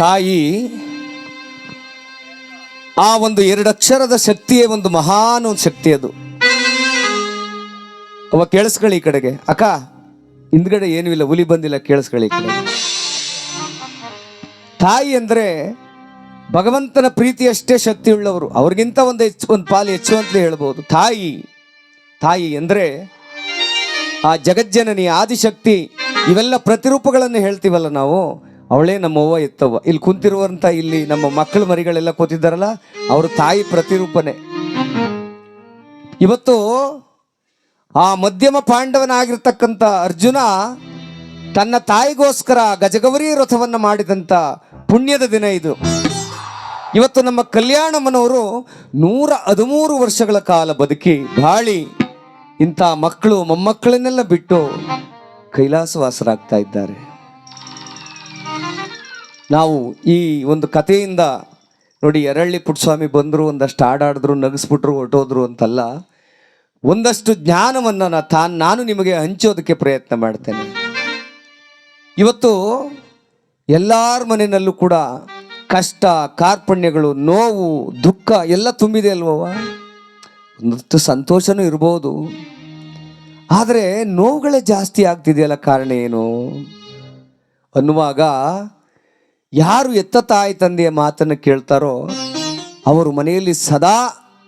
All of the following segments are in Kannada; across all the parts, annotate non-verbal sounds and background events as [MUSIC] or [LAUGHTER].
ತಾಯಿ, ಆ ಒಂದು ಎರಡಕ್ಷರದ ಶಕ್ತಿಯೇ ಒಂದು ಮಹಾನ್ ಒಂದು ಶಕ್ತಿ ಅದು. ಅವ ಕೇಳಿಸ್ಕೊಳ್ಳಿ ಈ ಕಡೆಗೆ. ಅಕ್ಕ, ಹಿಂದ್ಗಡೆ ಏನೂ ಇಲ್ಲ, ಹುಲಿ ಬಂದಿಲ್ಲ, ಕೇಳಿಸ್ಕೊಳ್ಳಿ ಈ ಕಡೆ ತಾಯಿ ಅಂದ್ರೆ ಭಗವಂತನ ಪ್ರೀತಿಯಷ್ಟೇ ಶಕ್ತಿಯುಳ್ಳವರು. ಅವ್ರಿಗಿಂತ ಒಂದು ಹೆಚ್ಚು, ಒಂದು ಪಾಲು ಹೆಚ್ಚು ಅಂತಲೇ ಹೇಳ್ಬೋದು. ತಾಯಿ ತಾಯಿ ಅಂದರೆ ಆ ಜಗಜ್ಜನನಿ, ಆದಿಶಕ್ತಿ, ಇವೆಲ್ಲ ಪ್ರತಿರೂಪಗಳನ್ನು ಹೇಳ್ತೀವಲ್ಲ ನಾವು. ಅವಳೇ ನಮ್ಮವ್ವ ಎತ್ತವ್ವ. ಇಲ್ಲಿ ಕುಂತಿರುವಂಥ ಇಲ್ಲಿ ನಮ್ಮ ಮಕ್ಕಳು ಮರಿಗಳೆಲ್ಲ ಕೂತಿದ್ದಾರಲ್ಲ, ಅವ್ರ ತಾಯಿ ಪ್ರತಿರೂಪನೆ. ಇವತ್ತು ಆ ಮಧ್ಯಮ ಪಾಂಡವನಾಗಿರ್ತಕ್ಕಂಥ ಅರ್ಜುನ ತನ್ನ ತಾಯಿಗೋಸ್ಕರ ಗಜಗೌರಿ ರಥವನ್ನ ಮಾಡಿದಂಥ ಪುಣ್ಯದ ದಿನ ಇದು. ಇವತ್ತು ನಮ್ಮ ಕಲ್ಯಾಣಮ್ಮನವರು ನೂರ ಹದಿಮೂರು ವರ್ಷಗಳ ಕಾಲ ಬದುಕಿ ಬಾಳಿ ಇಂಥ ಮಕ್ಕಳು ಮೊಮ್ಮಕ್ಕಳನ್ನೆಲ್ಲ ಬಿಟ್ಟು ಕೈಲಾಸವಾಸರಾಗ್ತಾ ಇದ್ದಾರೆ. ನಾವು ಈ ಒಂದು ಕಥೆಯಿಂದ ನೋಡಿ ಎರಳ್ಳಿ ಪುಟ್ಸ್ವಾಮಿ ಬಂದರು, ಒಂದಷ್ಟು ಹಾಡಾಡಿದ್ರು, ನಗಿಸ್ಬಿಟ್ರು, ಹೊರಟೋದ್ರು ಅಂತಲ್ಲ, ಒಂದಷ್ಟು ಜ್ಞಾನವನ್ನು ನಾ ತಾನು, ನಾನು ನಿಮಗೆ ಹಂಚೋದಕ್ಕೆ ಪ್ರಯತ್ನ ಮಾಡ್ತೇನೆ. ಇವತ್ತು ಎಲ್ಲರ ಮನೆಯಲ್ಲೂ ಕೂಡ ಕಷ್ಟ, ಕಾರ್ಪಣ್ಯಗಳು, ನೋವು, ದುಃಖ ಎಲ್ಲ ತುಂಬಿದೆ ಅಲ್ವವ ಒಂದಷ್ಟು ಸಂತೋಷನೂ ಇರ್ಬೋದು. ಆದರೆ ನೋವುಗಳೇ ಜಾಸ್ತಿ ಆಗ್ತಿದೆಯಲ್ಲ ಕಾರಣ ಏನು? ಅನ್ನುವಾಗ ಯಾರು ಎತ್ತ ತಾಯಿ ತಂದೆಯ ಮಾತನ್ನು ಕೇಳ್ತಾರೋ ಅವರು ಮನೆಯಲ್ಲಿ ಸದಾ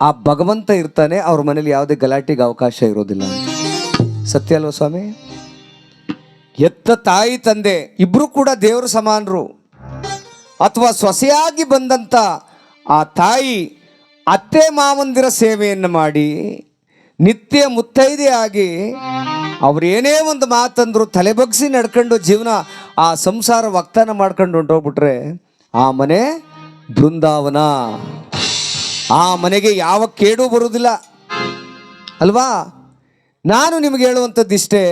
ಆ ಭಗವಂತ ಇರ್ತಾನೆ, ಅವ್ರ ಮನೆಯಲ್ಲಿ ಯಾವುದೇ ಗಲಾಟೆಗೆ ಅವಕಾಶ ಇರೋದಿಲ್ಲ. ಸತ್ಯ ಅಲ್ವಾ ಸ್ವಾಮಿ? ಎತ್ತ ತಾಯಿ ತಂದೆ, ಇಬ್ರು ಕೂಡ ದೇವರು ಸಮಾನರು. ಅಥವಾ ಸೊಸೆಯಾಗಿ ಬಂದಂಥ ಆ ತಾಯಿ ಅತ್ತೆ ಮಾವಂದಿರ ಸೇವೆಯನ್ನು ಮಾಡಿ ನಿತ್ಯ ಮುತ್ತೈದೆಯಾಗಿ ಅವ್ರೇನೇ ಒಂದು ಮಾತಂದ್ರು ತಲೆಬಗ್ಸಿ ನಡ್ಕೊಂಡು ಜೀವನ ಆ ಸಂಸಾರ ವಾಗ್ದಾನ ಮಾಡ್ಕೊಂಡು ಹೊಂಟೋಗ್ಬಿಟ್ರೆ ಆ ಮನೆ ಬೃಂದಾವನ. ಆ ಮನೆಗೆ ಯಾವ ಕೇಡು ಬರುವುದಿಲ್ಲ. ಅಲ್ವಾ? ನಾನು ನಿಮಗೆ ಹೇಳುವಂಥದ್ದಿಷ್ಟೇ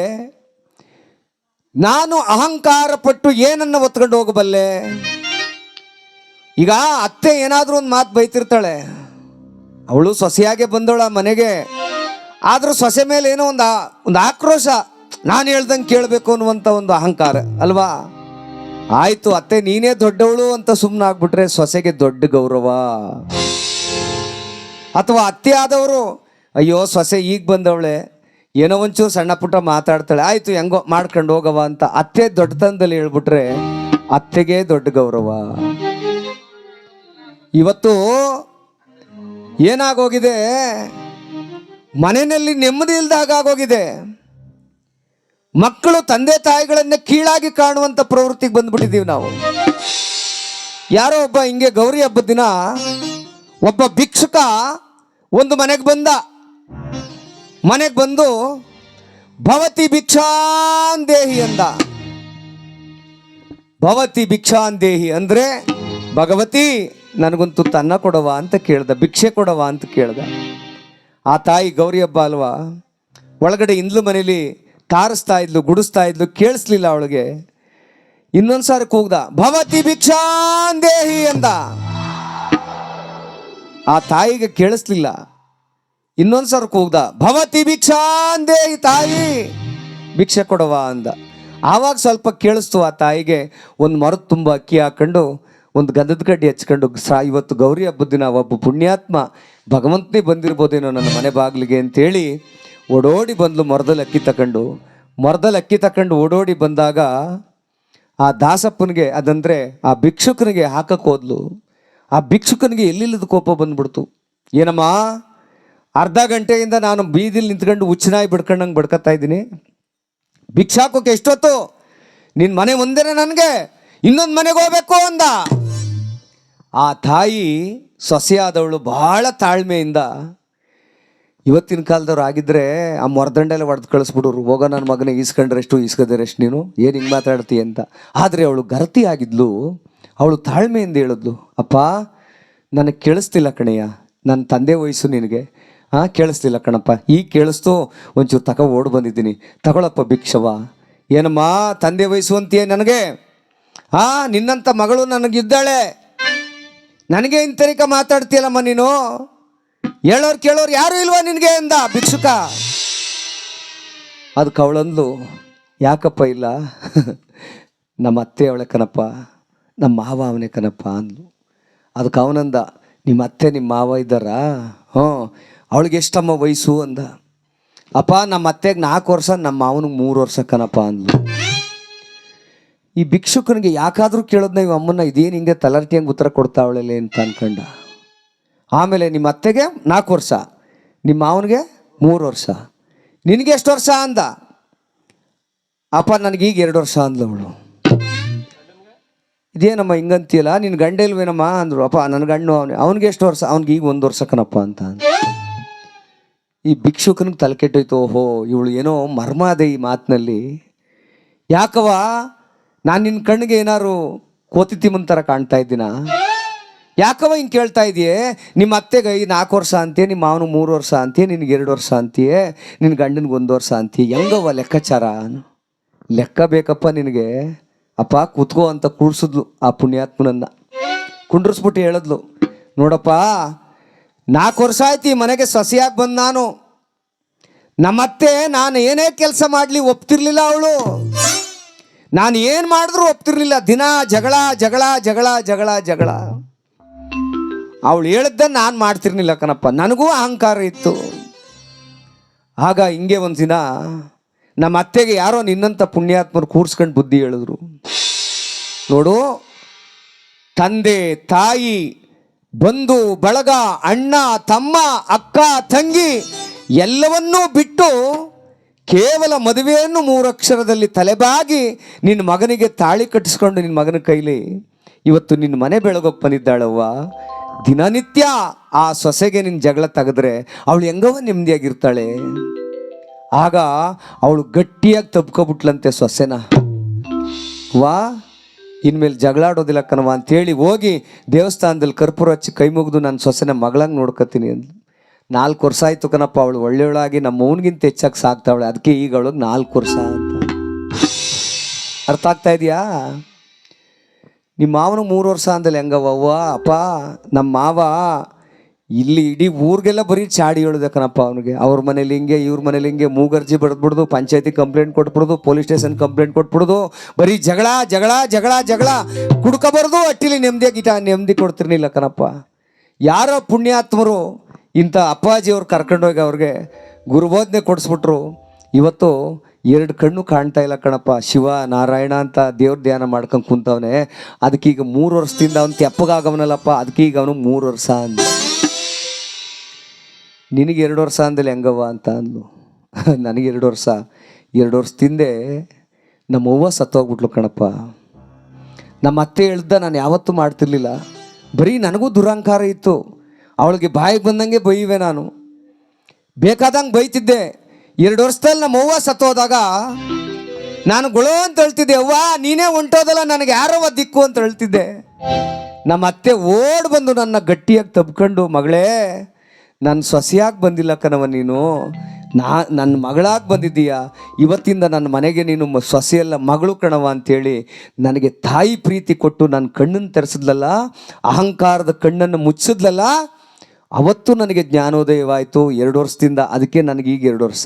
ನಾನು ಅಹಂಕಾರ ಪಟ್ಟು ಏನನ್ನ ಒತ್ಕೊಂಡು ಹೋಗಬಲ್ಲೆ? ಈಗ ಅತ್ತೆ ಏನಾದರೂ ಒಂದು ಮಾತು ಬೈತಿರ್ತಾಳೆ. ಅವಳು ಸೊಸೆಯಾಗೆ ಬಂದವಳ ಮನೆಗೆ. ಆದರೂ ಸೊಸೆ ಮೇಲೆ ಏನೋ ಒಂದು ಒಂದು ಆಕ್ರೋಶ ನಾನು ಹೇಳ್ದಂಗೆ ಕೇಳಬೇಕು ಅನ್ನುವಂಥ ಒಂದು ಅಹಂಕಾರ, ಅಲ್ವಾ? ಆಯಿತು, ಅತ್ತೆ, ನೀನೇ ದೊಡ್ಡವಳು ಅಂತ ಸುಮ್ಮನೆ ಆಗ್ಬಿಟ್ರೆ ಸೊಸೆಗೆ ದೊಡ್ಡ ಗೌರವ. ಅಥವಾ ಅತ್ತೆ ಆದವರು, ಅಯ್ಯೋ, ಸೊಸೆ ಈಗ ಬಂದವಳೆ, ಏನೋ ಒಂಚೂರು ಸಣ್ಣ ಪುಟ್ಟ ಮಾತಾಡ್ತಾಳೆ, ಆಯಿತು, ಹೆಂಗೋ ಮಾಡ್ಕೊಂಡು ಹೋಗವ ಅಂತ ಅತ್ತೆ ದೊಡ್ಡತನದಲ್ಲಿ ಹೇಳ್ಬಿಟ್ರೆ ಅತ್ತೆಗೆ ದೊಡ್ಡ ಗೌರವ. ಇವತ್ತು ಏನಾಗೋಗಿದೆ? ಮನೆಯಲ್ಲಿ ನೆಮ್ಮದಿ ಇಲ್ಲದಾಗ ಆಗೋಗಿದೆ. ಮಕ್ಕಳು ತಂದೆ ತಾಯಿಗಳನ್ನ ಕೀಳಾಗಿ ಕಾಣುವಂತ ಪ್ರವೃತ್ತಿಗೆ ಬಂದ್ಬಿಟ್ಟಿದ್ದೀವಿ ನಾವು. ಯಾರೋ ಒಬ್ಬ ಹಿಂಗೆ ಗೌರಿ ಹಬ್ಬದ ದಿನ ಒಬ್ಬ ಭಿಕ್ಷುಕ ಒಂದು ಮನೆಗೆ ಬಂದ. ಮನೆಗೆ ಬಂದು, ಭವತಿ ಭಿಕ್ಷಾಂದೇಹಿ ಅಂದ. ಭವತಿ ಭಿಕ್ಷಾಂದೇಹಿ ಅಂದ್ರೆ, ಭಗವತಿ ನನಗೊಂದು ತನ್ನ ಕೊಡವ ಅಂತ ಕೇಳ್ದ, ಭಿಕ್ಷೆ ಕೊಡವ ಅಂತ ಕೇಳ್ದ. ಆ ತಾಯಿ ಗೌರಿ ಹಬ್ಬ ಅಲ್ವಾ? ಒಳಗಡೆ ಇಂದ್ಲು ಮನೇಲಿ ತಾರಿಸ್ತಾ ಇದ್ಲು, ಗುಡಿಸ್ತಾ ಇದ್ಲು, ಕೇಳಿಸ್ಲಿಲ್ಲ ಅವಳಿಗೆ. ಇನ್ನೊಂದು ಸಾರಿ ಕೂಗ್ದ ಭವತಿ ಭಿಕ್ಷಾಂದೇಹಿ ಅಂದ ಆ ತಾಯಿಗೆ ಕೇಳಿಸ್ಲಿಲ್ಲ. ಇನ್ನೊಂದು ಸಾರಿ ಕೂಗ್ದ ಭವತಿ ಭಿಕ್ಷಾಂದೇಹಿ ತಾಯಿ, ಭಿಕ್ಷೆ ಕೊಡವ ಅಂದ. ಆವಾಗ ಸ್ವಲ್ಪ ಕೇಳಿಸ್ತು ಆ ತಾಯಿಗೆ, ಒಂದು ಮರದ ತುಂಬ ಅಕ್ಕಿ ಹಾಕೊಂಡು ಒಂದು ಗಂಧದ ಕಡ್ಡಿ ಹಚ್ಕೊಂಡು, ಸಾ, ಇವತ್ತು ಗೌರಿ ಹಬ್ಬದ ದಿನ, ಒಬ್ಬ ಪುಣ್ಯಾತ್ಮ ಭಗವಂತನೇ ಬಂದಿರ್ಬೋದೇನೋ ನನ್ನ ಮನೆ ಬಾಗಿಲಿಗೆ ಅಂತೇಳಿ ಓಡೋಡಿ ಬಂದ್ಲು ಮರದಲ್ಲಿ ಅಕ್ಕಿ ತಕೊಂಡು. ಮರದಲ್ಲಿ ಅಕ್ಕಿ ತಕೊಂಡು ಓಡೋಡಿ ಬಂದಾಗ ಆ ದಾಸಪ್ಪನಿಗೆ, ಅದಂದರೆ ಆ ಭಿಕ್ಷುಕನಿಗೆ ಹಾಕಕ್ಕೆ ಹೋದ್ಲು. ಆ ಭಿಕ್ಷುಕನಿಗೆ ಎಲ್ಲಿಲ್ಲದ ಕೋಪ ಬಂದ್ಬಿಡ್ತು. ಏನಮ್ಮ, ಅರ್ಧ ಗಂಟೆಯಿಂದ ನಾನು ಬೀದಿಲಿ ನಿಂತ್ಕೊಂಡು ಉಚ್ಚನಾಯಿ ಬಿಡ್ಕೊಂಡಂಗೆ ಬಡ್ಕತ್ತಾ ಇದ್ದೀನಿ. ಭಿಕ್ಷಾಕೋಕೆ ಎಷ್ಟೊತ್ತು? ನಿನ್ನ ಮನೆ ಮುಂದೆನೆ ನನಗೆ? ಇನ್ನೊಂದು ಮನೆಗೆ ಹೋಗ್ಬೇಕು ಅಂದ. ಆ ತಾಯಿ ಸೊಸೆಯಾದವಳು ಬಹಳ ತಾಳ್ಮೆಯಿಂದ ಇವತ್ತಿನ ಕಾಲದವ್ರು ಆಗಿದ್ರೆ ಆ ಮೊರದಂಡೆಲ್ಲ ಹೊಡೆದು ಕಳಿಸ್ಬಿಡೋರು. ಹೋಗೋ ನನ್ನ ಮಗನ ಈಸ್ಕೊಂಡ್ರೆಷ್ಟು ರೆಸ್ಟ್ ನೀನು? ಏನು ಹಿಂಗೆ ಮಾತಾಡ್ತಿ ಅಂತ. ಆದರೆ ಅವಳು ಗರ್ತಿ ಆಗಿದ್ಲು. ಅವಳು ತಾಳ್ಮೆಯಿಂದ ಹೇಳಿದ್ಲು, ಅಪ್ಪ, ನನಗೆ ಕೇಳಿಸ್ತಿಲ್ಲ ಕಣಯ್ಯ. ನನ್ನ ತಂದೆ ವಯಸ್ಸು ನಿನಗೆ. ಹಾಂ ಕೇಳಿಸ್ತಿಲ್ಲ ಕಣಪ್ಪ. ಈಗ ಕೇಳಿಸ್ತು, ಒಂಚೂರು ತಗೋ ಓಡ್ ಬಂದಿದ್ದೀನಿ. ತಗೊಳಪ್ಪ ಭಿಕ್ಷವ. ಏನಮ್ಮ, ತಂದೆ ವಯಸ್ಸು ಅಂತೀಯ ನನಗೆ? ಹಾ ನಿನ್ನಂಥ ಮಗಳು ನನಗಿದ್ದಾಳೆ. ನನಗೆ ಇಂತರಿಕ ಮಾತಾಡ್ತೀಯಲ್ಲಮ್ಮ ನೀನು? ಹೇಳೋರು ಕೇಳೋರು ಯಾರು ಇಲ್ವಾ ನಿನಗೆ ಅಂದ ಭಿಕ್ಷುಕ. ಅದಕ್ಕೆ ಅವಳಂದು ಯಾಕಪ್ಪ ಇಲ್ಲ? ನಮ್ಮ ಅತ್ತೆ ಅವಳೆ ಕಣಪ್ಪ, ನಮ್ಮ ಮಾವ ಅವನೇ ಕಣಪ್ಪ ಅಂದ್ಲು. ಅದಕ್ಕೆ ಅವನಂದ, ನಿಮ್ಮ ಅತ್ತೆ ನಿಮ್ಮ ಮಾವ ಇದ್ದಾರಾ? ಹ್ಞೂ, ಅವಳಿಗೆ ಎಷ್ಟಮ್ಮ ವಯಸ್ಸು? ಅಂದ. ಅಪ್ಪ, ನಮ್ಮ ಅತ್ತೆಗೆ ನಾಲ್ಕು ವರ್ಷ, ನಮ್ಮ ಮಾವನಿಗೆ ಮೂರು ವರ್ಷ ಕಣಪ್ಪ ಅಂದ್ಲು. ಈ ಭಿಕ್ಷುಕನಿಗೆ ಯಾಕಾದರೂ ಕೇಳೋದ್ನ ನೀವು ಅಮ್ಮನ ಇದೇನು ಹಿಂಗೆ ತಲರ್ಟಿ ಹಂಗೆ ಉತ್ತರ ಕೊಡ್ತಾವಳಲೆ ಅಂತ ಅನ್ಕಂಡ. ಆಮೇಲೆ ನಿಮ್ಮ ಅತ್ತೆಗೆ ನಾಲ್ಕು ವರ್ಷ, ನಿಮ್ಮ ಮಾವನಿಗೆ ಮೂರು ವರ್ಷ. ನಿನಗೆ ಎಷ್ಟು ವರ್ಷ ಅಂದ? ಅಪ್ಪ ನನಗೀಗ ಎರಡು ವರ್ಷ ಅಂದ್ಲು ಅವಳು. ಇದೇನಮ್ಮ ಹಿಂಗಂತೀಯಲ್ಲ? ನಿನ್ನ ಗಂಡ ಇಲ್ವೇನಮ್ಮ ಅಂದರು. ಅಪ್ಪ ನನ್ನ ಗಂಡು ಅವನು. ಅವನಿಗೆ ಎಷ್ಟು ವರ್ಷ? ಅವ್ನಿಗೆ ಈಗ ಒಂದು ವರ್ಷ ಕಣಪ್ಪ ಅಂತ. ಈ ಭಿಕ್ಷುಕನಿಗೆ ತಲೆ ಕೆಟ್ಟೋಯ್ತು. ಓಹೋ, ಇವಳು ಏನೋ ಮರ್ಮ ಅದೇ ಈ ಮಾತಿನಲ್ಲಿ. ಯಾಕವ ನಾನು ನಿನ್ನ ಕಣ್ಣಿಗೆ ಏನಾದ್ರು ಕೋತಿ ತಿಮ್ಮನ ಥರ ಕಾಣ್ತಾ ಇದ್ದೀನ? ಯಾಕವ ಹಿಂಗೆ ಕೇಳ್ತಾ ಇದೆಯೇ ನಿಮ್ಮ ಅತ್ತೆಗೆ ಈ ನಾಲ್ಕು ವರ್ಷ ಅಂತೀಯ, ನಿಮ್ಮ ಮಾವನು ಮೂರು ವರ್ಷ ಅಂತೀಯ, ನಿನಗೆ ಎರಡು ವರ್ಷ ಅಂತೀಯೇ ನಿನ್ನ ಗಂಡನಿಗೆ ಒಂದು ವರ್ಷ ಅಂತೀಯ. ಹೆಂಗವ ಲೆಕ್ಕಾಚಾರ? ಲೆಕ್ಕ ಬೇಕಪ್ಪ ನಿನಗೆ. ಅಪ್ಪ ಕೂತ್ಕೋ ಅಂತ ಕೂಡ್ಸಿದ್ಲು ಆ ಪುಣ್ಯಾತ್ಮನನ್ನು. ಕುಂಡ್ರಿಸ್ಬಿಟ್ಟು ಹೇಳಿದ್ಲು, ನೋಡಪ್ಪ, ನಾಲ್ಕು ವರ್ಷ ಆಯ್ತು ಈ ಮನೆಗೆ ಸಸಿಯಾಗಿ ಬಂದು ನಾನು. ನಮ್ಮತ್ತೆ, ನಾನು ಏನೇ ಕೆಲಸ ಮಾಡಲಿ ಒಪ್ತಿರ್ಲಿಲ್ಲ ಅವಳು. ನಾನು ಏನು ಮಾಡಿದ್ರು ಒಪ್ತಿರ್ಲಿಲ್ಲ. ದಿನ ಜಗಳ ಜಗಳ ಜಗಳ ಜಗಳ ಜಗಳ. ಅವಳು ಹೇಳಿದ್ದ ನಾನು ಮಾಡ್ತಿರ್ಲಿಲ್ಲ ಕಣಪ್ಪ. ನನಗೂ ಅಹಂಕಾರ ಇತ್ತು. ಆಗ ಹಿಂಗೆ ಒಂದು ದಿನ ನಮ್ಮ ಅತ್ತೆಗೆ ಯಾರೋ ನಿನ್ನಂಥ ಪುಣ್ಯಾತ್ಮರು ಕೂರ್ಸ್ಕೊಂಡು ಬುದ್ಧಿ ಹೇಳಿದ್ರು. ನೋಡು, ತಂದೆ, ತಾಯಿ, ಬಂಧು, ಬಳಗ, ಅಣ್ಣ, ತಮ್ಮ, ಅಕ್ಕ, ತಂಗಿ ಎಲ್ಲವನ್ನೂ ಬಿಟ್ಟು ಕೇವಲ ಮದುವೆಯನ್ನು ಮೂರಕ್ಷರದಲ್ಲಿ ತಲೆಬಾಗಿ ನಿನ್ನ ಮಗನಿಗೆ ತಾಳಿ ಕಟ್ಟಿಸ್ಕೊಂಡು ನಿನ್ನ ಮಗನ ಕೈಲಿ, ಇವತ್ತು ನಿನ್ನ ಮನೆ ಬೆಳಗೋಕೆ ಬಂದಿದ್ದಾಳವ್ವ ದಿನನಿತ್ಯ ಆ ಸೊಸೆಗೆ ನಿನ್ನ ಜಗಳ ತೆಗೆದ್ರೆ ಅವಳು ಹೆಂಗವ ನೆಮ್ಮದಿಯಾಗಿರ್ತಾಳೆ? ಆಗ ಅವಳು ಗಟ್ಟಿಯಾಗಿ ತಬ್ಕೊಬಿಟ್ಲಂತೆ ಸೊಸೆನ. ವಾ, ಇನ್ಮೇಲೆ ಜಗಳಾಡೋದಿಲ್ಲ ಕಣವ ಅಂತೇಳಿ ಹೋಗಿ ದೇವಸ್ಥಾನದಲ್ಲಿ ಕರ್ಪೂರ ಹಚ್ಚಿ ಕೈ ಮುಗಿದು ನಾನು ಸೊಸೆನ ಮಗಳಂಗೆ ನೋಡ್ಕೊತೀನಿ ಅಂದ್ಲು. ನಾಲ್ಕು ವರ್ಷ ಆಯ್ತು ಕಣಪ್ಪ, ಅವಳು ಒಳ್ಳೆಯವಳಾಗಿ, ನಮ್ಮ ಅವನಿಗಿಂತ ಹೆಚ್ಚಾಗಿ ಸಾಕ್ತಾವಳೆ. ಅದಕ್ಕೆ ಈಗ ನಾಲ್ಕು ವರ್ಷ ಅಂತ. ಅರ್ಥ ಆಗ್ತಾ ಇದೆಯಾ? ನಿಮ್ಮ ಮಾವನಿಗೆ ಮೂರು ವರ್ಷ ಅಂದಲ್ಲಿ ಹೆಂಗವ್ವ ಅಪ್ಪ, ನಮ್ಮ ಮಾವ, ಇಲ್ಲಿ ಇಡೀ ಊರಿಗೆಲ್ಲ ಬರೀ ಚಾಡಿ ಹೇಳುದೆ ಕಣಪ್ಪ ಅವನಿಗೆ. ಅವ್ರ ಮನೇಲಿ ಹಿಂಗೆ, ಇವ್ರ ಮನೇಲಿ ಹಿಂಗೆ, ಮೂಗರ್ಜಿ ಬಡ್ದ್ಬಿಡ್ದು ಪಂಚಾಯತಿ ಕಂಪ್ಲೇಂಟ್ ಕೊಟ್ಬಿಡ್ದು, ಪೊಲೀಸ್ ಸ್ಟೇಷನ್ ಕಂಪ್ಲೇಂಟ್ ಕೊಟ್ಬಿಡ್ದು, ಬರೀ ಜಗಳ ಜಗಳ ಜಗಳ ಜಗಳ, ಕುಡ್ಕೋಬಾರ್ದು, ಅಟ್ಟಿಲಿ ನೆಮ್ಮದಿಯಾಗಿ ಇಟ ನೆಮ್ಮದಿ ಕೊಡ್ತಿರ್ಲಿಲ್ಲ ಕಣಪ್ಪ. ಯಾರೋ ಪುಣ್ಯಾತ್ಮರು ಇಂಥ ಅಪ್ಪಾಜಿಯವ್ರು ಕರ್ಕೊಂಡೋಗಿ ಅವ್ರಿಗೆ ಗುರುಬೋಧನೆ ಕೊಡಿಸ್ಬಿಟ್ರು. ಇವತ್ತು ಎರಡು ಕಣ್ಣು ಕಾಣ್ತಾ ಇಲ್ಲ ಕಣಪ್ಪ. ಶಿವ, ನಾರಾಯಣ ಅಂತ ದೇವ್ರ ಧ್ಯಾನ ಮಾಡ್ಕೊಂಡು ಕುಂತವನೆ. ಅದಕ್ಕೀಗ ಮೂರು ವರ್ಷದಿಂದ ಅವ್ನು ತೆಪ್ಪಗಾಗವನಲ್ಲಪ್ಪ ಅದಕ್ಕೀಗ ಅವನು ಮೂರು ವರ್ಷ ಅಂದ ನಿನಗೆ ಎರಡು ವರ್ಷ ಅಂದಲ್ಲಿ ಹೆಂಗವ್ವ ಅಂತ ಅಂದ್ಲು. [LAUGHS] ನನಗೆ ಎರಡು ವರ್ಷ. ಎರಡು ವರ್ಷದಿಂದೆ ನಮ್ಮ ಅವ್ವ ಸತ್ತೋಗ್ಬಿಟ್ಲು ಕಣಪ್ಪ. ನಮ್ಮ ಅತ್ತೆ ಹೇಳ್ದ ನಾನು ಯಾವತ್ತೂ ಮಾಡ್ತಿರ್ಲಿಲ್ಲ. ಬರೀ ನನಗೂ ದುರಹಂಕಾರ ಇತ್ತು. ಅವಳಿಗೆ ಬಾಯಿಗೆ ಬಂದಂಗೆ ಬೈಯುವೆ ನಾನು. ಬೇಕಾದಂಗೆ ಬೈತಿದ್ದೆ. ಎರಡು ವರ್ಷದಲ್ಲಿ ನಮ್ಮ ಅವ್ವ ಸತ್ತೋದಾಗ ನಾನು ಗುಳೋ ಅಂತ ಹೇಳ್ತಿದ್ದೆ, ಅವ್ವ, ನೀನೇ ಹೊಂಟೋದಲ್ಲ, ನನಗೆ ಯಾರವ್ವ ದಿಕ್ಕು ಅಂತ ಹೇಳ್ತಿದ್ದೆ. ನಮ್ಮ ಅತ್ತೆ ಓಡ್ ಬಂದು ನನ್ನ ಗಟ್ಟಿಯಾಗಿ ತಬ್ಕೊಂಡು, ಮಗಳೇ, ನನ್ನ ಸೊಸೆಯಾಗಿ ಬಂದಿಲ್ಲ ಕಣವ ನೀನು. ನಾ, ನನ್ನ ಮಗಳಾಗಿ ಬಂದಿದ್ದೀಯ? ಇವತ್ತಿಂದ ನನ್ನ ಮನೆಗೆ ನೀನು ಸೊಸೆಯಲ್ಲ ಮಗಳು ಕಣವ ಅಂತೇಳಿ ನನಗೆ ತಾಯಿ ಪ್ರೀತಿ ಕೊಟ್ಟು ನನ್ನ ಕಣ್ಣನ್ನು ತೆರೆಸಿದ್ಲಲ್ಲ, ಅಹಂಕಾರದ ಕಣ್ಣನ್ನು ಮುಚ್ಚಿದ್ಲಲ್ಲ ಅವತ್ತು ನನಗೆ ಜ್ಞಾನೋದಯವಾಯಿತು, ಎರಡು ವರ್ಷದಿಂದ ಅದಕ್ಕೆ ನನಗೀಗ ಎರಡು ವರ್ಷ.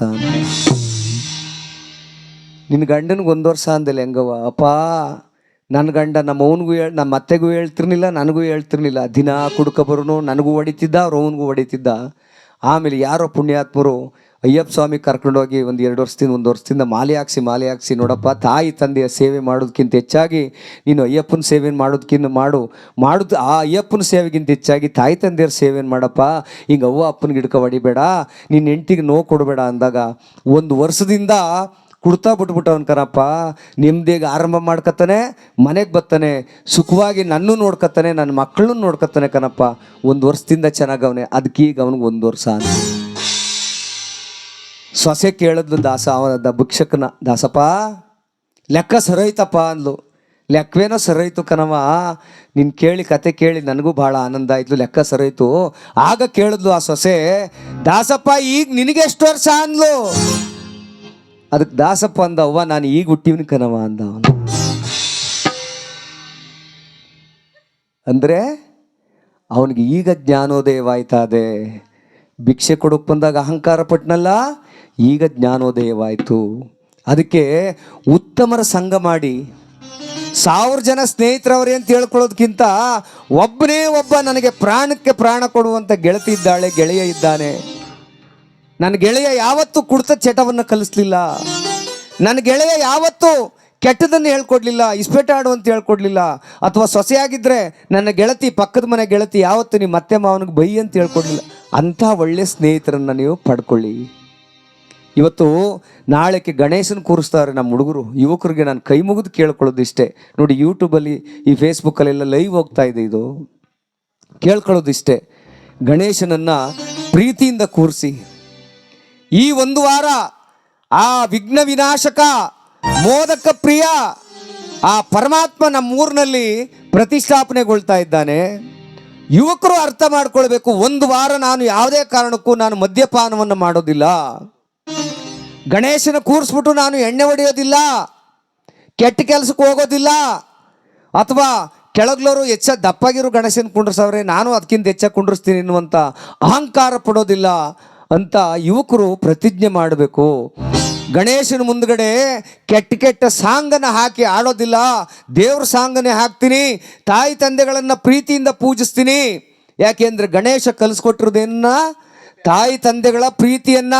ನಿನ್ನ ಗಂಡನಿಗೆ ಒಂದು ವರ್ಷ ಅಂದಲ್ಲ ಹೆಂಗವ ಅಪ್ಪ ನನ್ನ ಗಂಡ ನಮ್ಮ ಅವನಿಗೂ ಹೇಳ್ ನಮ್ಮ ಅತ್ತೆಗೂ ಹೇಳ್ತಿರ್ಲಿಲ್ಲ, ನನಗೂ ಹೇಳ್ತಿರ್ಲಿಲ್ಲ. ದಿನ ಕುಡ್ಕೊಬರೋನು, ನನಗೂ ಹೊಡಿತಿದ್ದ ಅವ್ರ ಅವನಿಗೂ ಹೊಡಿತಿದ್ದ. ಆಮೇಲೆ ಯಾರೋ ಪುಣ್ಯಾತ್ಮರು ಅಯ್ಯಪ್ಪ ಸ್ವಾಮಿ ಕರ್ಕೊಂಡೋಗಿ ಒಂದು ಎರಡು ವರ್ಷದಿಂದ, ಒಂದು ವರ್ಷದಿಂದ ಮಾಲೆ ಹಾಕ್ಸಿ ಮಾಲೆ ಹಾಕ್ಸಿ ನೋಡಪ್ಪ, ತಾಯಿ ತಂದೆಯ ಸೇವೆ ಮಾಡೋದಕ್ಕಿಂತ ಹೆಚ್ಚಾಗಿ ನೀನು ಅಯ್ಯಪ್ಪನ ಸೇವೆಯನ್ನು ಮಾಡೋದಕ್ಕಿಂತ ಮಾಡು. ಮಾಡೋದು, ಆ ಅಯ್ಯಪ್ಪನ ಸೇವೆಗಿಂತ ಹೆಚ್ಚಾಗಿ ತಾಯಿ ತಂದೆಯವ್ರ ಸೇವೆಯನ್ನು ಮಾಡಪ್ಪ. ಹಿಂಗೆ ಅವ್ವ ಅಪ್ಪನ ಗಿಡಕ ಹೊಡಿಬೇಡ, ನಿನ್ನ ಹೆಂಡ್ತಿಗೆ ನೋವು ಕೊಡಬೇಡ ಅಂದಾಗ ಒಂದು ವರ್ಷದಿಂದ ಕುಡ್ತಾ ಬಿಟ್ಬಿಟ್ಟವನ್ ಕಣಪ್ಪ ನಿಮ್ದೇಗ ಆರಂಭ ಮಾಡ್ಕತ್ತಾನೆ, ಮನೆಗೆ ಬರ್ತಾನೆ ಸುಖವಾಗಿ ನನ್ನೂ ನೋಡ್ಕತ್ತಾನೆ ನನ್ನ ಮಕ್ಕಳನ್ನು ನೋಡ್ಕತ್ತಾನೆ ಕಣಪ್ಪ ಒಂದು ವರ್ಷದಿಂದ ಚೆನ್ನಾಗವನೆ ಅದಕ್ಕೆ ಈಗ ಅವನಿಗೆ ಒಂದು ವರ್ಷ ಅಂತ ಸೊಸೆ ಕೇಳಿದ್ಲು ದಾಸ ಅವನ ಭಿಕ್ಷಕನ, ದಾಸಪ್ಪ, ಲೆಕ್ಕ ಸರೋಯ್ತಪ್ಪ ಅಂದ್ಲು. ಲೆಕ್ಕವೇನೋ ಸರೋಯ್ತು ಕಣವ ನಿನ್ ಕೇಳಿ ಕತೆ ಕೇಳಿ ನನಗೂ ಭಾಳ ಆನಂದ ಆಯ್ತು, ಲೆಕ್ಕ ಸರೋಯ್ತು ಆಗ ಕೇಳಿದ್ಲು ಆ ಸೊಸೆ ದಾಸಪ್ಪ, ಈಗ ನಿನಗೆ ಎಷ್ಟು ವರ್ಷ ಅಂದ್ಲು? ಅದಕ್ಕೆ ದಾಸಪ್ಪ ಅಂದ, ಅವ್ವ, ನಾನು ಈಗ ಹುಟ್ಟಿವ್ನಿ ಕಣವ ಅಂದ ಅವನು. ಅಂದರೆ, ಅವನಿಗೆ ಈಗ ಜ್ಞಾನೋದಯವಾಯ್ತಾದೆ. ಭಿಕ್ಷೆ ಕೊಡೋಕೆ ಬಂದಾಗ ಅಹಂಕಾರ ಪಟ್ಟನಲ್ಲ ಈಗ ಜ್ಞಾನೋದಯವಾಯಿತು. ಅದಕ್ಕೆ ಉತ್ತಮರ ಸಂಘ ಮಾಡಿ, ಸಾವಿರ ಜನ ಸ್ನೇಹಿತರವ್ರೆ ಅಂತ ಹೇಳ್ಕೊಳ್ಳೋದಕ್ಕಿಂತ ಒಬ್ಬನೇ ಒಬ್ಬ ನನಗೆ ಪ್ರಾಣಕ್ಕೆ ಪ್ರಾಣ ಕೊಡುವಂಥ ಗೆಳತಿ ಇದ್ದಾಳೆ, ಗೆಳೆಯ ಇದ್ದಾನೆ. ನನ್ನ ಗೆಳೆಯ ಯಾವತ್ತೂ ಕುಡಿತ ಚಟವನ್ನು ಕಲಿಸ್ಲಿಲ್ಲ. ನನ್ನ ಗೆಳೆಯ ಯಾವತ್ತೂ ಕೆಟ್ಟದನ್ನು ಹೇಳ್ಕೊಡ್ಲಿಲ್ಲ ಇಸ್ಪೇಟ ಆಡು ಅಂತ ಹೇಳ್ಕೊಡ್ಲಿಲ್ಲ. ಅಥವಾ ಸೊಸೆಯಾಗಿದ್ದರೆ ನನ್ನ ಗೆಳತಿ, ಪಕ್ಕದ ಮನೆ ಗೆಳತಿ ಯಾವತ್ತು ನಿಮ್ಮ ಮತ್ತೆ ಮಾವನಿಗೆ ಬೈ ಅಂತ ಹೇಳ್ಕೊಡ್ಲಿಲ್ಲ. ಅಂಥ ಒಳ್ಳೆ ಸ್ನೇಹಿತರನ್ನು ನೀವು ಪಡ್ಕೊಳ್ಳಿ. ಇವತ್ತು ನಾಳೆಗೆ ಗಣೇಶನ ಕೂರಿಸ್ತಾರೆ ನಮ್ಮ ಹುಡುಗರು. ಯುವಕರಿಗೆ ನಾನು ಕೈ ಮುಗಿದು ಕೇಳ್ಕೊಳ್ಳೋದು ಇಷ್ಟೇ. ನೋಡಿ ಯೂಟ್ಯೂಬಲ್ಲಿ ಈ ಫೇಸ್ಬುಕ್ಕಲ್ಲೆಲ್ಲ ಲೈವ್ ಹೋಗ್ತಾ ಇದೆ ಇದು. ಕೇಳ್ಕೊಳ್ಳೋದು ಇಷ್ಟೇ. ಗಣೇಶನನ್ನು ಪ್ರೀತಿಯಿಂದ ಕೂರಿಸಿ. ಈ ಒಂದು ವಾರ ಆ ವಿಘ್ನ ವಿನಾಶಕ, ಮೋದಕ ಪ್ರಿಯ, ಆ ಪರಮಾತ್ಮ ನಮ್ಮೂರಿನಲ್ಲಿ ಪ್ರತಿಷ್ಠಾಪನೆಗೊಳ್ತಾ ಇದ್ದಾನೆ. ಯುವಕರು ಅರ್ಥ ಮಾಡ್ಕೊಳ್ಬೇಕು. ಒಂದು ವಾರ ನಾನು ಯಾವುದೇ ಕಾರಣಕ್ಕೂ ನಾನು ಮದ್ಯಪಾನವನ್ನು ಮಾಡೋದಿಲ್ಲ. ಗಣೇಶನ ಕೂರಿಸ್ಬಿಟ್ಟು ನಾನು ಎಣ್ಣೆ ಹೊಡೆಯೋದಿಲ್ಲ. ಕೆಟ್ಟ ಕೆಲಸಕ್ಕೆ ಹೋಗೋದಿಲ್ಲ. ಅಥವಾ ಕೆಳಗ್ಲೋರು ಹೆಚ್ಚ ದಪ್ಪಾಗಿರೋ ಗಣೇಶನ ಕುಂಡ್ರಸವ್ರೆ, ನಾನು ಅದಕ್ಕಿಂತ ಹೆಚ್ಚಾಗಿ ಕುಂಡ್ರಿಸ್ತೀನಿ ಎನ್ನುವಂಥ ಅಹಂಕಾರ ಪಡೋದಿಲ್ಲ. ಅಂತ ಯುವಕರು ಪ್ರತಿಜ್ಞೆ ಮಾಡಬೇಕು. ಗಣೇಶನ ಮುಂದ್ಗಡೆ ಕೆಟ್ಟ ಕೆಟ್ಟ ಸಾಂಗನ್ನು ಹಾಕಿ ಆಡೋದಿಲ್ಲ. ದೇವ್ರ ಸಾಂಗನ್ನೇ ಹಾಕ್ತೀನಿ. ತಾಯಿ ತಂದೆಗಳನ್ನು ಪ್ರೀತಿಯಿಂದ ಪೂಜಿಸ್ತೀನಿ. ಯಾಕೆಂದ್ರೆ ಗಣೇಶ ಕಲಿಸ್ಕೊಟ್ಟಿರೋದೇನ? ತಾಯಿ ತಂದೆಗಳ ಪ್ರೀತಿಯನ್ನ.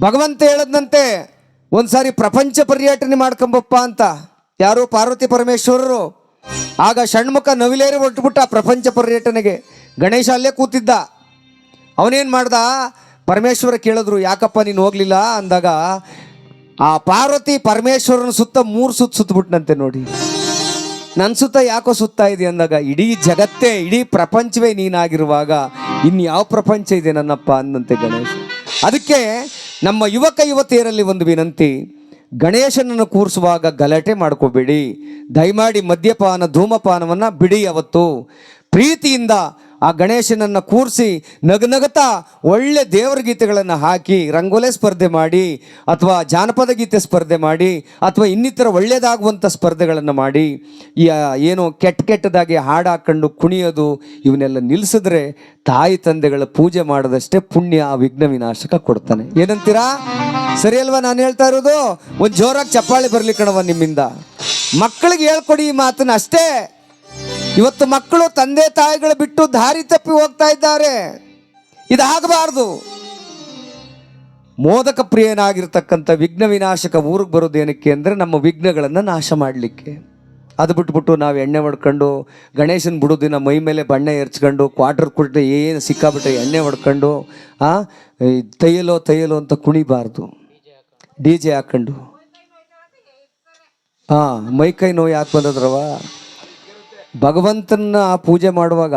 ಭಗವಂತ ಹೇಳದ್ನಂತೆ, ಒಂದ್ಸಾರಿ ಪ್ರಪಂಚ ಪರ್ಯಟನೆ ಮಾಡ್ಕೊಂಬಪ್ಪ ಅಂತ. ಯಾರು ಪಾರ್ವತಿ ಪರಮೇಶ್ವರರು. ಆಗ ಷಣ್ಮುಖ ನವಿಲೇರಿ ಹೊರಟುಬಿಟ್ಟ ಪ್ರಪಂಚ ಪರ್ಯಟನೆಗೆ. ಗಣೇಶ ಅಲ್ಲೇ ಕೂತಿದ್ದ. ಅವನೇನು ಮಾಡ್ದ? ಪರಮೇಶ್ವರ ಕೇಳಿದ್ರು, ಯಾಕಪ್ಪ ನೀನು ಹೋಗ್ಲಿಲ್ಲ? ಅಂದಾಗ, ಆ ಪಾರ್ವತಿ ಪರಮೇಶ್ವರನ ಸುತ್ತ ಮೂರು ಸುತ್ತ ಸುತ್ತಬಿಟ್ನಂತೆ ನೋಡಿ. ನನ್ನ ಸುತ್ತ ಯಾಕೋ ಸುತ್ತಾ ಇದೆ ಅಂದಾಗ, ಇಡೀ ಜಗತ್ತೇ, ಇಡೀ ಪ್ರಪಂಚವೇ ನೀನಾಗಿರುವಾಗ ಇನ್ಯಾವ ಪ್ರಪಂಚ ಇದೆ ನನ್ನಪ್ಪ? ಅಂದಂತೆ ಗಣೇಶ. ಅದಕ್ಕೆ ನಮ್ಮ ಯುವಕ ಯುವತಿಯರಲ್ಲಿ ಒಂದು ವಿನಂತಿ, ಗಣೇಶನನ್ನು ಕೂರಿಸುವಾಗ ಗಲಾಟೆ ಮಾಡ್ಕೋಬೇಡಿ. ದಯಮಾಡಿ ಮದ್ಯಪಾನ, ಧೂಮಪಾನವನ್ನು ಬಿಡಿ ಅವತ್ತು. ಪ್ರೀತಿಯಿಂದ ಆ ಗಣೇಶನನ್ನು ಕೂರಿಸಿ ನಗನಗತಾ ಒಳ್ಳೆ ದೇವರ ಗೀತೆಗಳನ್ನು ಹಾಕಿ, ರಂಗೋಲೆ ಸ್ಪರ್ಧೆ ಮಾಡಿ, ಅಥವಾ ಜಾನಪದ ಗೀತೆ ಸ್ಪರ್ಧೆ ಮಾಡಿ, ಅಥವಾ ಇನ್ನಿತರ ಒಳ್ಳೆಯದಾಗುವಂಥ ಸ್ಪರ್ಧೆಗಳನ್ನು ಮಾಡಿ ಏನು ಕೆಟ್ಟ ಕೆಟ್ಟದಾಗಿ ಹಾಡು ಹಾಕ್ಕೊಂಡು ಕುಣಿಯೋದು, ಇವನ್ನೆಲ್ಲ ನಿಲ್ಲಿಸಿದ್ರೆ ತಾಯಿ ತಂದೆಗಳ ಪೂಜೆ ಮಾಡೋದಷ್ಟೇ ಪುಣ್ಯ, ಆ ವಿಘ್ನ ವಿನಾಶಕ ಕೊಡ್ತಾನೆ. ಏನಂತೀರಾ? ಸರಿ ಅಲ್ವಾ ನಾನು ಹೇಳ್ತಾ ಇರೋದು? ಒಂದು ಜೋರಾಗಿ ಚಪ್ಪಾಳೆ ಬರಲಿ ಕಣವ ನಿಮ್ಮಿಂದ. ಮಕ್ಕಳಿಗೆ ಹೇಳ್ಕೊಡಿ ಈ ಮಾತನ್ನ ಅಷ್ಟೇ. ಇವತ್ತು ಮಕ್ಕಳು ತಂದೆ ತಾಯಿಗಳು ಬಿಟ್ಟು ದಾರಿ ತಪ್ಪಿ ಹೋಗ್ತಾ ಇದ್ದಾರೆ. ಇದಾಗಬಾರ್ದು. ಮೋದಕ ಪ್ರಿಯನಾಗಿರ್ತಕ್ಕಂಥ ವಿಘ್ನ ವಿನಾಶಕ ಊರಿಗೆ ಬರೋದೇನಕ್ಕೆ ಅಂದರೆ ನಮ್ಮ ವಿಘ್ನಗಳನ್ನು ನಾಶ ಮಾಡಲಿಕ್ಕೆ. ಅದು ಬಿಟ್ಬಿಟ್ಟು ನಾವು ಎಣ್ಣೆ ಹೊಡ್ಕೊಂಡು ಗಣೇಶನ ಬಿಡೋದಿನ ಮೈ ಮೇಲೆ ಬಣ್ಣ ಎರ್ಚ್ಕೊಂಡು, ಕ್ವಾರ್ಟರ್ ಕೊಟ್ಟು ಏನು ಸಿಕ್ಕಾಬಿಟ್ಟೆ ಎಣ್ಣೆ ಹೊಡ್ಕೊಂಡು ಆ ತೈಯಲೋ ತೈಯಲೋ ಅಂತ ಕುಣಿಬಾರ್ದು. ಡಿ ಜೆ ಹಾಕೊಂಡು. ಹಾಂ ಮೈ ಕೈ ನೋವು ಯಾಕೆ ಬಂದದ್ರವ ಭಗವಂತನ ಪೂಜೆ ಮಾಡುವಾಗ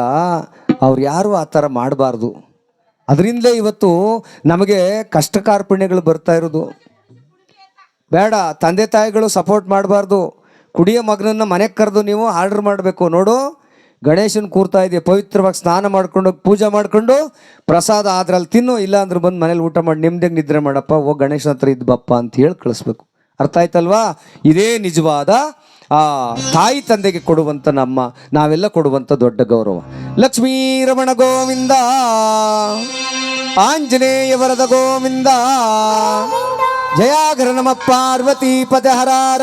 ಅವ್ರು ಯಾರು ಆ ಥರ ಮಾಡಬಾರ್ದು. ಅದರಿಂದಲೇ ಇವತ್ತು ನಮಗೆ ಕಷ್ಟ ಕಾರ್ಪಣ್ಯಗಳು ಬರ್ತಾ ಇರೋದು. ಬೇಡ, ತಂದೆ ತಾಯಿಗಳು ಸಪೋರ್ಟ್ ಮಾಡಬಾರ್ದು. ಕುಡಿಯೋ ಮಗನನ್ನು ಮನೆಗೆ ಕರೆದು ನೀವು ಆರ್ಡರ್ ಮಾಡಬೇಕು. ನೋಡು, ಗಣೇಶನ ಕೂರ್ತಾ ಇದೆಯಾ, ಪವಿತ್ರವಾಗಿ ಸ್ನಾನ ಮಾಡ್ಕೊಂಡು ಪೂಜೆ ಮಾಡಿಕೊಂಡು ಪ್ರಸಾದ ಅದ್ರಲ್ಲಿ ತಿನ್ನು ಇಲ್ಲ ಅಂದ್ರೆ ಬಂದು ಮನೇಲಿ ಊಟ ಮಾಡಿ ನಿಮ್ದಾಗ ನಿದ್ರೆ ಮಾಡಪ್ಪ ಓ ಗಣೇಶನ ಹತ್ರ ಇದ್ದಪ್ಪ ಅಂತ ಹೇಳಿ ಕಳಿಸ್ಬೇಕು. ಅರ್ಥ ಆಯ್ತಲ್ವಾ? ಇದೇ ನಿಜವಾದ ಆ ತಾಯಿ ತಂದೆಗೆ ಕೊಡುವಂಥ ನಮ್ಮ, ನಾವೆಲ್ಲ ಕೊಡುವಂಥ ದೊಡ್ಡ ಗೌರವ. ಲಕ್ಷ್ಮೀ ರಮಣ ಗೋವಿಂದ, ಆಂಜನೇಯ ವರದ ಗೋವಿಂದ ಜಯಾಗರ ನಮ ಪಾರ್ವತಿ ಪದಹರಾರ